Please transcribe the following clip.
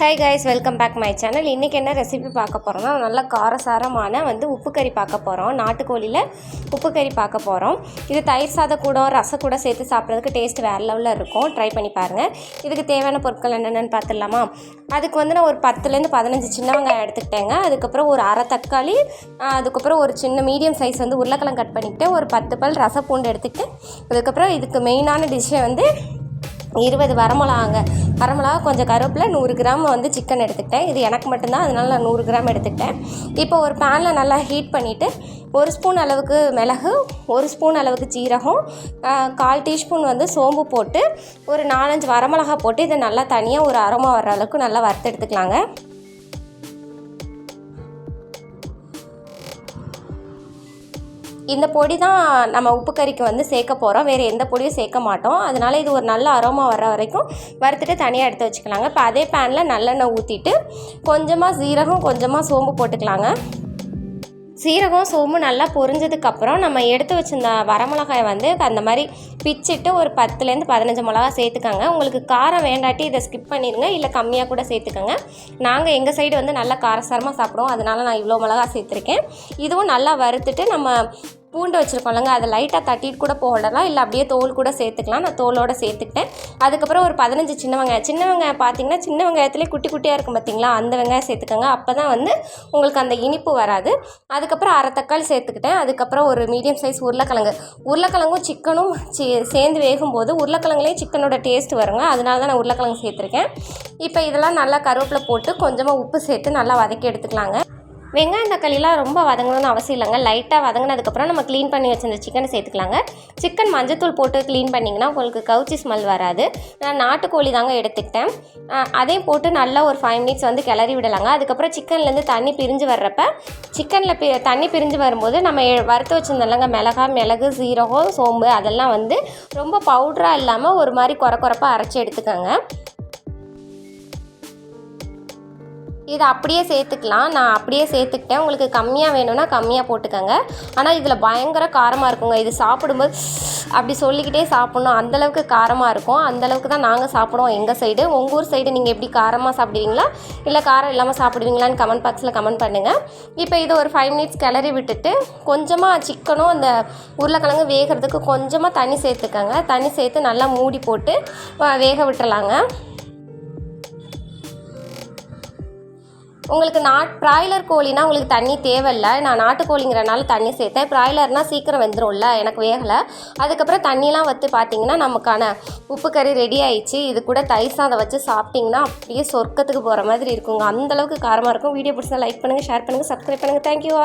Hi guys welcome back my channel இன்றைக்கி என்ன recipe பார்க்க போகிறோம்னா நல்ல காரசாரமான வந்து உப்பு கறி பார்க்க போகிறோம் நாட்டுக்கோழியில் உப்பு கறி பார்க்க போகிறோம் இது தயிர் சாத கூட ரசம் கூட சேர்த்து சாப்பிட்றதுக்கு டேஸ்ட் வேறு லெவலில் இருக்கும். ட்ரை பண்ணி பாருங்கள் இதுக்கு தேவையான பொருட்கள் என்னென்னு பார்த்துடலாமா? அதுக்கு வந்து நான் ஒரு பத்துலேருந்து பதினஞ்சு சின்ன வெங்காயம் எடுத்துக்கிட்டேங்க. அதுக்கப்புறம் ஒரு அரை தக்காளி அதுக்கப்புறம் ஒரு சின்ன மீடியம் சைஸ் வந்து உருளைக்கிழங்கு கட் பண்ணிக்கிட்டு ஒரு பத்து பல் ரசப்பூண்டு எடுத்துக்கிட்டு அதுக்கப்புறம் இதுக்கு மெயினான டிஷ்ஷை வந்து இருபது வரமிளகாங்க. வரமிளகா கொஞ்சம் கருவேப்பிலை நூறு கிராம் வந்து சிக்கன் எடுத்துக்கிட்டேன். இது எனக்கு மட்டும்தான் அதனால நான் நூறு கிராம் எடுத்துக்கிட்டேன். இப்போ ஒரு பேனில் நல்லா ஹீட் பண்ணிவிட்டு ஒரு ஸ்பூன் அளவுக்கு மிளகு ஒரு ஸ்பூன் அளவுக்கு சீரகம் கால் டீஸ்பூன் வந்து சோம்பு போட்டு ஒரு நாலஞ்சு வரமிளகா போட்டு இதை நல்லா தனியாக ஒரு அரோமா வர்ற அளவுக்கு நல்லா வறுத்து எடுத்துக்கலாங்க. இந்த பொடி தான் நம்ம உப்பு கறிக்கு வந்து சேர்க்க போகிறோம் வேறு எந்த பொடியும் சேர்க்க மாட்டோம். அதனால் இது ஒரு நல்ல அரோமா வர வரைக்கும் வறுத்துட்டு தனியாக எடுத்து வச்சுக்கலாங்க. இப்போ அதே பேனில் நல்லெண்ணெய் ஊற்றிட்டு கொஞ்சமாக சீரகம் கொஞ்சமாக சோம்பு போட்டுக்கலாங்க. சீரகம் சோம்பு நல்லா பொரிஞ்சதுக்கப்புறம் நம்ம எடுத்து வச்சிருந்த வரமிளகாயை வந்து அந்த மாதிரி பிச்சிட்டு ஒரு பத்துலேருந்து பதினஞ்சு மிளகா சேர்த்துக்கோங்க. உங்களுக்கு காரம் வேண்டாட்டி இதை ஸ்கிப் பண்ணிடுங்க இல்லை கம்மியாக கூட சேர்த்துக்கோங்க. நாங்கள் எங்கள் சைடு வந்து நல்லா காரசாரமாக சாப்பிடுவோம். அதனால நான் இவ்வளோ மிளகா சேர்த்துருக்கேன். இதுவும் நல்லா வறுத்துட்டு நம்ம பூண்டு வச்சுருக்கோம்லங்க அதை லைட்டாக தட்டிட்டு கூட போடலாம். இல்லை அப்படியே தோல் கூட சேர்த்துக்கலாம். நான் தோலோட சேர்த்துக்கிட்டேன். அதுக்கப்புறம் ஒரு பதினஞ்சு சின்ன வெங்காயம். சின்ன வெங்காயம் பார்த்தீங்கன்னா சின்ன வெங்காயத்துலேயே குட்டி குட்டியாக இருக்கும் பார்த்தீங்களா? அந்த வெங்காயம் சேர்த்துக்கோங்க. அப்போ தான் வந்து உங்களுக்கு அந்த இனிப்பு வராது. அதுக்கப்புறம் அரை தக்காளி சேர்த்துக்கிட்டேன். அதுக்கப்புறம் ஒரு மீடியம் சைஸ் உருளைக்கிழங்கு. உருளைக்கிழங்கும் சிக்கனும் சி சேர்ந்து வேகும்போது உருளைக்கிழங்குலேயும் சிக்கனோட டேஸ்ட் வருங்க. அதனால தான் நான் உருளைக்கிழங்கு சேர்த்துருக்கேன். இப்போ இதெல்லாம் நல்லா கருவேப்பிலை போட்டு கொஞ்சமாக உப்பு சேர்த்து நல்லா வதக்கி எடுத்துக்கலாங்க. வெங்காயம் தக்காளிலாம் ரொம்ப வதங்கணும்னு அவசியம் இல்லைங்க. லைட்டாக வதங்கினதுக்கப்புறம் நம்ம க்ளீன் பண்ணி வச்சுருந்த சிக்கனை சேர்த்துக்கலாங்க. சிக்கன் மஞ்சத்தூள் போட்டு க்ளீன் பண்ணிங்கன்னா உங்களுக்கு கவுச்சி ஸ்மெல் வராது. நான் நாட்டுக்கோழி தாங்க எடுத்துக்கிட்டேன். அதையும் போட்டு நல்லா ஒரு ஃபைவ் மினிட்ஸ் வந்து கிளறி விடலாங்க. அதுக்கப்புறம் சிக்கன்லேருந்து தண்ணி பிரிஞ்சு வர்றப்ப சிக்கனில் பி தண்ணி பிரிஞ்சு வரும்போது நம்ம எ- வறுத்து வச்சுருந்தோம்லங்க மிளகா மிளகு சீரகம் சோம்பு அதெல்லாம் வந்து ரொம்ப பவுட்ராக இல்லாமல் ஒரு மாதிரி குறை குறைப்பாக அரைச்சி எடுத்துக்கோங்க. இதை அப்படியே சேர்த்துக்கலாம். நான் அப்படியே சேர்த்துக்கிட்டேன். உங்களுக்கு கம்மியாக வேணும்னா கம்மியாக போட்டுக்கோங்க. ஆனால் இதில் பயங்கர காரமாக இருக்குங்க. இது சாப்பிடும்போது அப்படி சொல்லிக்கிட்டே சாப்பிட்ணும். அந்தளவுக்கு காரமாக இருக்கும். அந்தளவுக்கு தான் நாங்கள் சாப்பிடுவோம் எங்கள் சைடு உங்கள் ஊர் சைடு நீங்கள் எப்படி காரமாக சாப்பிடுவீங்களா? இல்லை காரம் இல்லாமல் சாப்பிடுவீங்களான்னு கமெண்ட் பாக்ஸில் கமெண்ட் பண்ணுங்கள் இப்போ இது ஒரு ஃபைவ் மினிட்ஸ் கிளறி விட்டுட்டு கொஞ்சமாக சிக்கனும் அந்த உருளைக்கிழங்கு வேகிறதுக்கு கொஞ்சமாக தண்ணி சேர்த்துக்கோங்க. தண்ணி சேர்த்து நல்லா மூடி போட்டு வேக விட்டுறலாங்க. உங்களுக்கு நாட் ப்ராய்லர் கோழினா உங்களுக்கு தண்ணி தேவையில்லை. நான் நாட்டுக்கோழிங்கிறனால தண்ணி சேர்த்தேன். ப்ராய்லர்னால் சீக்கிரம் வெந்துடும்ல எனக்கு வேகலை. அதுக்கப்புறம் தண்ணியெலாம் வற்றி பார்த்தீங்கன்னா நமக்கான உப்பு கறி ரெடி ஆயிடுச்சு. இது கூட தயிர் சாதம் வச்சு சாப்பிட்டிங்கன்னா அப்படியே சொர்க்கத்துக்கு போகிற மாதிரி இருக்குங்க. அந்தளவுக்கு காரமாக இருக்கும். வீடியோ பிடிச்சா லைக் பண்ணுங்கள் ஷேர் பண்ணுங்கள் சப்ஸ்கிரைப் பண்ணுங்கள் தேங்க்யூ